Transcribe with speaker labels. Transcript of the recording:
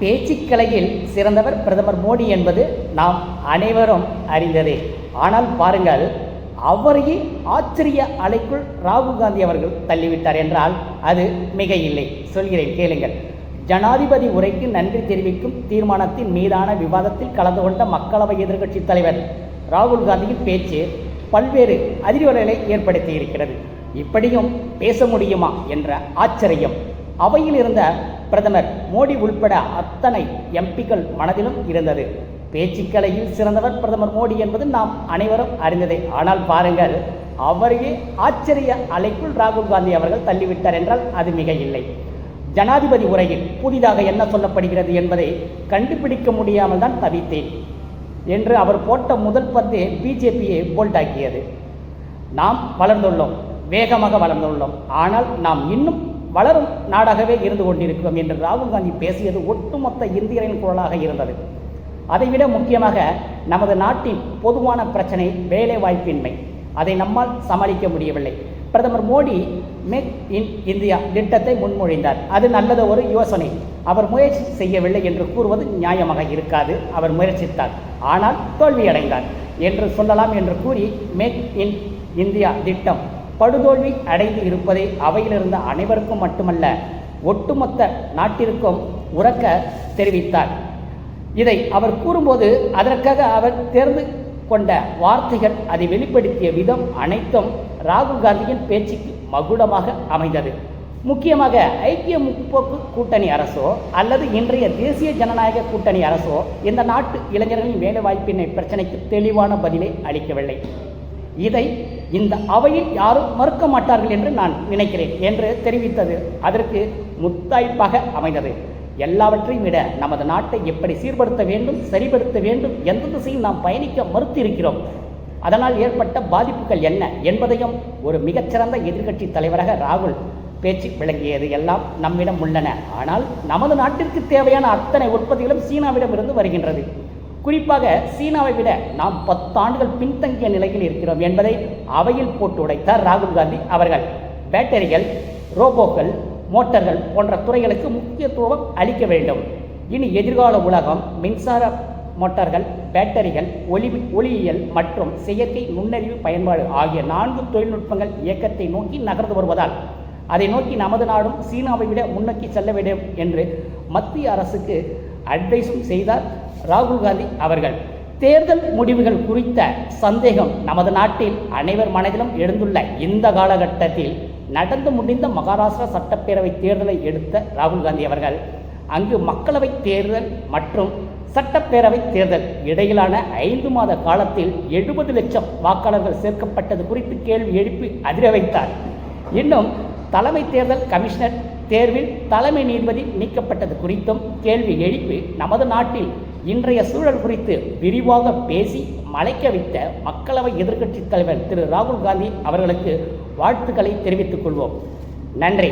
Speaker 1: பேச்சுக்கலையில் சிறந்தவர் பிரதமர் மோடி என்பது நாம் அனைவரும் அறிந்ததே. ஆனால் பாருங்கள் அவரையே ஆச்சரிய அலைக்குள் ராகுல் காந்தி அவர்கள் தள்ளிவிட்டார் என்றால் அது மிக இல்லை சொல்கிறேன் கேளுங்கள். ஜனாதிபதி உரைக்கு நன்றி தெரிவிக்கும் தீர்மானத்தின் மீதான விவாதத்தில் கலந்து கொண்ட மக்களவை எதிர்க்கட்சித் தலைவர் ராகுல் காந்தியின் பேச்சு பல்வேறு அதிர்வலைகளை ஏற்படுத்தி இருக்கிறது இப்படியும் பேச முடியுமா என்ற ஆச்சரியம். அவையில் இருந்த பிரதமர் மோடி உள்பட அத்தனை எம்பிக்கள் மனதிலும் இருந்தது. பேச்சுக்கலையில் சிறந்தவர் பிரதமர் மோடி என்பது நாம் அனைவரும் அறிந்ததே. ஆனால் பாருங்கள் அவரையே ஆச்சரிய அலைக்குள் ராகுல் காந்தி அவர்கள் தள்ளிவிட்டார் என்றால் அது மிக இல்லை ஜனாதிபதி உரையில் புதிதாக என்ன சொல்லப்படுகிறது என்பதை கண்டுபிடிக்க முடியாமல் தான் தவித்தேன் என்று அவர் போட்ட முதல் பந்து பிஜேபியை போல்டாக்கியது. நாம் வளர்ந்துள்ளோம் வேகமாக வளர்ந்துள்ளோம். ஆனால் நாம் இன்னும் வளரும் நாடாகவே இருந்து கொண்டிருக்கிறோம் என்று ராகுல் காந்தி பேசியது ஒட்டுமொத்த இந்தியரின் குரலாக இருந்தது. அதைவிட முக்கியமாக நமது நாட்டின் பொதுவான பிரச்சனை வேலை வாய்ப்பின்மை அதை நம்மால் சமாளிக்க முடியவில்லை. பிரதமர் மோடி மேக் இன் இந்தியா திட்டத்தை முன்மொழிந்தார். அது நல்லது ஒரு யோசனை. அவர் முயற்சி செய்யவில்லை என்று கூறுவது நியாயமாக இருக்காது. அவர் முயற்சித்தார். ஆனால் தோல்வியடைந்தார். என்று சொல்லலாம் என்று கூறி மேக் இன் இந்தியா திட்டம் படுதோல்வி அடைந்து இருப்பதை அவையிலிருந்த அனைவருக்கும் மட்டுமல்ல ஒட்டுமொத்த நாட்டிற்கும் உறக்க தெரிவித்தார். இதை அவர் கூறும்போது அதற்காக அவர் தேர்ந்து கொண்ட வார்த்தைகள் அதை வெளிப்படுத்திய விதம் அனைத்தும் ராகுல் காந்தியின் பேச்சுக்கு மகுடமாக அமைந்தது. முக்கியமாக ஐக்கிய முற்போக்கு கூட்டணி அரசோ அல்லது இன்றைய தேசிய ஜனநாயக கூட்டணி அரசோ இந்த நாட்டு இளைஞர்களின் வேலைவாய்ப்பின்மை பிரச்சனைக்கு தெளிவான பதிலை அளிக்கவில்லை. இதை இந்த அவையில் யாரும் மறுக்க மாட்டார்கள் என்று நான் நினைக்கிறேன் என்று தெரிவித்தது. அதற்கு முத்தாய்ப்பாக அமைந்தது. எல்லாவற்றையும் விட நமது நாட்டை எப்படி சீர்படுத்த வேண்டும் சரிபடுத்த வேண்டும் எந்த திசையில் நாம் பயணிக்க மறுத்திருக்கிறோம்? அதனால் ஏற்பட்ட பாதிப்புகள் என்ன என்பதையும் ஒரு மிகச்சிறந்த எதிர்க்கட்சி தலைவராக ராகுல் பேச்சு விளங்கியது எல்லாம் நம்மிடம் உள்ளன. ஆனால் நமது நாட்டிற்கு தேவையான அத்தனை உற்பத்திகளும் சீனாவிடமிருந்து வருகின்றது. குறிப்பாக சீனாவை விட நாம் பத்தாண்டுகள் பின்தங்கிய நிலையில் இருக்கிறோம் என்பதை அவையில் போட்டு உடைத்தார் ராகுல் காந்தி அவர்கள். பேட்டரிகள் ரோபோக்கள் மோட்டார்கள் போன்ற துறைகளுக்கு முக்கியத்துவம் அளிக்க வேண்டும். இனி எதிர்கால உலகம் மின்சார மோட்டார்கள் பேட்டரிகள் ஒளி ஒளியியல் மற்றும் செயற்கை நுண்ணறிவு பயன்பாடு ஆகிய நான்கு தொழில்நுட்பங்கள் இயக்கத்தை நோக்கி நகர்ந்து வருவதால் அதை நோக்கி நமது நாடும் சீனாவை விட முன்னோக்கி செல்ல வேண்டும் என்று மத்திய அரசுக்கு அட்வைஸும் செய்தார் ராகுல் காந்தி அவர்கள். தேர்தல் முடிவுகள் குறித்த சந்தேகம் நமது நாட்டில் அனைவர் மனதிலும் எழுந்துள்ள இந்த காலகட்டத்தில் நடந்து முடிந்த மகாராஷ்டிரா சட்டப்பேரவை தேர்தலை எடுத்த ராகுல் காந்தி அவர்கள் அங்கு மக்களவை தேர்தல் மற்றும் சட்டப்பேரவை தேர்தல் இடையிலான ஐந்து மாத காலத்தில் எழுபது லட்சம் வாக்காளர்கள் சேர்க்கப்பட்டது குறித்து கேள்வி எழுப்பி அதிர வைத்தார். இன்னும் தலைமை தேர்தல் கமிஷனர் தேர்வில் தலைமை நீதிபதி நீக்கப்பட்டது குறித்தும் கேள்வி எழுப்பி நமது நாட்டில் இன்றைய சூழல் குறித்து விரிவாக பேசி மலைக்க வைத்த மக்களவை எதிர்க்கட்சித் தலைவர் திரு ராகுல் காந்தி அவர்களுக்கு வாழ்த்துக்களை தெரிவித்துக் கொள்வோம். நன்றி.